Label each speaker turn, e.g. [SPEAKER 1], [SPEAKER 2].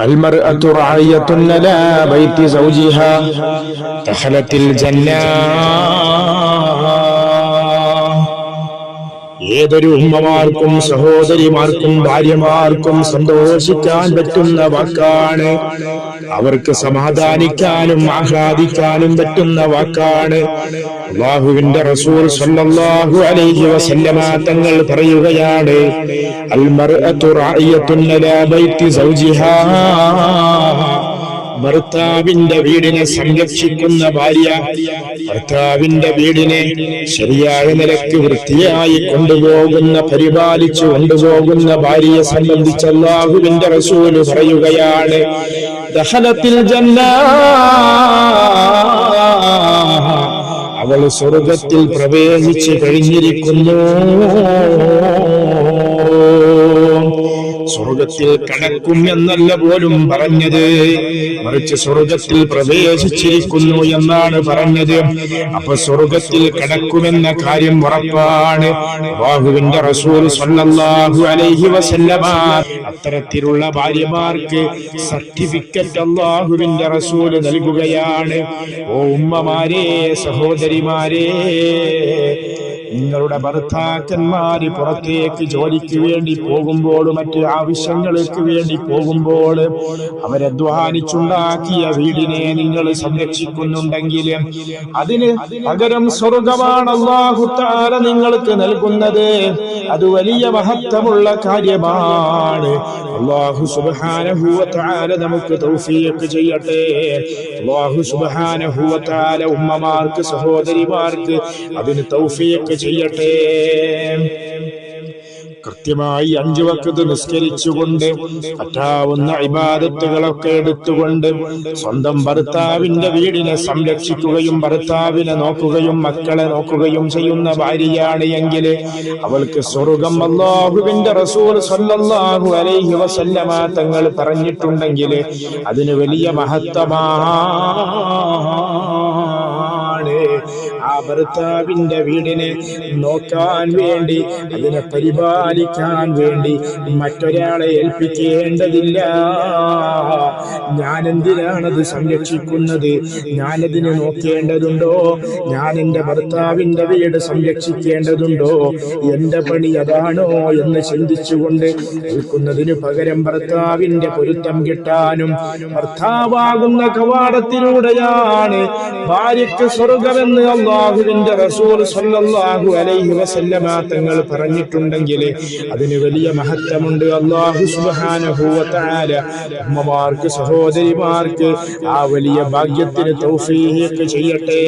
[SPEAKER 1] المرأة رعية على بيت زوجها دخلت الجنة ഏതൊരു ഉമ്മമാർക്കും സഹോദരിമാർക്കും ഭാര്യമാർക്കും സന്തോഷിക്കാൻ പറ്റുന്ന വാക്കാണ്. അവർക്ക് സമാധാനിക്കാനും ആഹ്ലാദിക്കാനും പറ്റുന്ന വാക്കാണ്. അള്ളാഹുവിന്റെ റസൂൽ സല്ലല്ലാഹു അലൈഹി വസല്ലമ തങ്ങൾ പറയുകയാണ് അൽ മർഅതു റായിയത്തുൻ ലാ സൗജിഹാ. ഭർത്താവിന്റെ വീടിനെ സംരക്ഷിക്കുന്ന ഭാര്യ ഭർത്താവിന്റെ വീടിനെ ശരിയായ നിലയ്ക്ക് വൃത്തിയായി കൊണ്ടുപോകുന്ന പരിപാലിച്ചു കൊണ്ടുപോകുന്ന ഭാര്യയെ സംബന്ധിച്ച് അള്ളാഹുവിന്റെ റസൂൽ പറയുകയാണ് ദഹനത്തിൽ ജന്ന അവൾ സ്വർഗത്തിൽ പ്രവേശിച്ച് കഴിഞ്ഞിരിക്കുന്നു. സ്വർഗത്തിൽ കടക്കും എന്നല്ല പോലും പറഞ്ഞത്. മറിച്ച് സ്വർഗത്തിൽ പ്രവേശിച്ചിരിക്കുന്നു എന്നാണ് പറഞ്ഞത്. അപ്പൊ സ്വർഗത്തിൽ കടക്കുമെന്ന കാര്യം ഉറപ്പാണ്. ബാഹുവിന്റെ റസൂൽ സല്ലല്ലാഹു അലൈഹി വസല്ലമ അത്തരത്തിലുള്ള ഭാര്യമാർക്ക് സർട്ടിഫിക്കറ്റ് അള്ളാഹുവിന്റെ റസൂൽ നൽകുകയാണ്. ഓ ഉമ്മമാരെ സഹോദരിമാരെ നിങ്ങളുടെ ഭർത്താക്കന്മാര് പുറത്തേക്ക് ജോലിക്ക് വേണ്ടി പോകുമ്പോൾ മറ്റ് ആവശ്യങ്ങൾക്ക് വേണ്ടി പോകുമ്പോൾ അവരധ്വാനിച്ചുണ്ടാക്കിയ വീടിനെ നിങ്ങൾ സംരക്ഷിക്കുന്നുണ്ടെങ്കിൽ അതിന് പകരം സ്വർഗമാണ് അള്ളാഹുത്താല നിങ്ങൾക്ക് നൽകുന്നത്. അത് വലിയ മഹത്വമുള്ള കാര്യമാണ്. അള്ളാഹു സുബാനഹുവത്താല നമുക്ക് തൗഫീഖ് ചെയ്യട്ടെ. അള്ളാഹു സുബാനഹുവത്താല ഉമ്മമാർക്ക് സഹോദരിമാർക്ക് അതിന് തൗഫീഖ് ചെയ്യട്ടെ. കൃത്യമായി അഞ്ചു വക്കത്ത് നിസ്കരിച്ചുകൊണ്ട് പറ്റാവുന്ന ഇബാദത്തുകളൊക്കെ എടുത്തുകൊണ്ട് സ്വന്തം ഭർത്താവിന്റെ വീടിനെ സംരക്ഷിക്കുകയും ഭർത്താവിനെ നോക്കുകയും മക്കളെ നോക്കുകയും ചെയ്യുന്ന ഭാര്യയാണ് എങ്കിൽ അവൾക്ക് സ്വർഗം അള്ളാഹുവിന്റെ റസൂൽ സല്ലല്ലാഹു അലൈഹി വസല്ലമ തങ്ങൾ പറഞ്ഞിട്ടുണ്ടെങ്കിൽ അതിന് വലിയ മഹത്വമാണ് ആ ഭർത്താവിന്റെ വീടിനെ നോക്കാൻ വേണ്ടി അതിനെ പരിപാലിക്കാൻ വേണ്ടി മറ്റൊരാളെ ഏൽപ്പിക്കേണ്ടതില്ല. ഞാൻ എന്തിനാണത് സംരക്ഷിക്കുന്നത്? ഞാനതിനെ നോക്കേണ്ടതുണ്ടോ? ഞാൻ എന്റെ ഭർത്താവിന്റെ വീട് സംരക്ഷിക്കേണ്ടതുണ്ടോ? എന്റെ പണി അതാണോ എന്ന് ചിന്തിച്ചുകൊണ്ട് നിൽക്കുന്നതിന് പകരം ഭർത്താവിന്റെ പൊരുത്തം കിട്ടാനും ഭർത്താവാകുന്ന കവാടത്തിലൂടെയാണ് ഭാര്യയ്ക്ക് സ്വർഗമെന്ന് അള്ളാഹുവിന്റെ റസൂൽ സല്ലല്ലാഹു അലൈഹി വസല്ലമ തങ്ങൾ പറഞ്ഞിട്ടുണ്ടെങ്കിൽ അതിന് വലിയ മഹത്വമുണ്ട്. അള്ളാഹു സുബ്ഹാനഹു വ തആല ഉമ്മമാർക്ക് സഹോദരിമാർക്ക് ആ വലിയ ഭാഗ്യത്തിന് തൗഫീഖ് ചെയ്യട്ടെ.